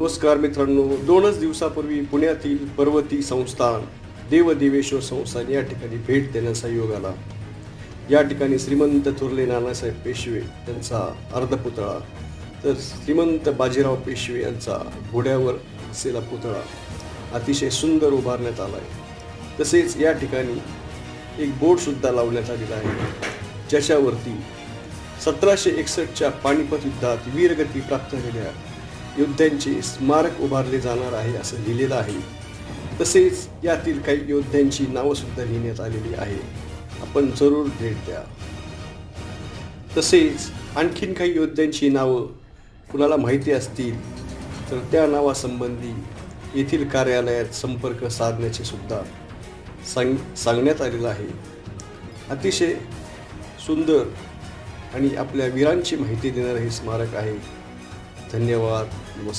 नमस्कार मित्रांनो. दोनच दिवसापूर्वी पुण्यातील पर्वती संस्थान देवदेवेश्वर संस्थान या ठिकाणी भेट देण्याचा योग आला. या ठिकाणी श्रीमंत थोरले नानासाहेब पेशवे यांचा अर्धपुतळा तर श्रीमंत बाजीराव पेशवे यांचा घोड्यावर असलेला पुतळा अतिशय सुंदर उभारण्यात आला आहे तसेच या ठिकाणी एक बोर्डसुद्धा लावण्यात आलेला आहे. ज्याच्यावरती सतराशे एकसष्टच्या पानिपत युद्धात वीरगती प्राप्त झालेल्या योद्ध्यांचे स्मारक उभारले जाणार आहे असं लिहिलेलं आहे. तसेच यातील काही योद्ध्यांची नावंसुद्धा लिहिण्यात आलेली आहे. आपण जरूर भेट द्या. तसेच आणखीन काही योद्ध्यांची नावं कुणाला माहिती असतील तर त्या नावासंबंधी येथील कार्यालयात संपर्क साधण्याचे सुद्धा सांग सांगण्यात आलेलं आहे. अतिशय सुंदर आणि आपल्या वीरांची माहिती देणारं हे स्मारक आहे. धन्यवाद. नमस्कार.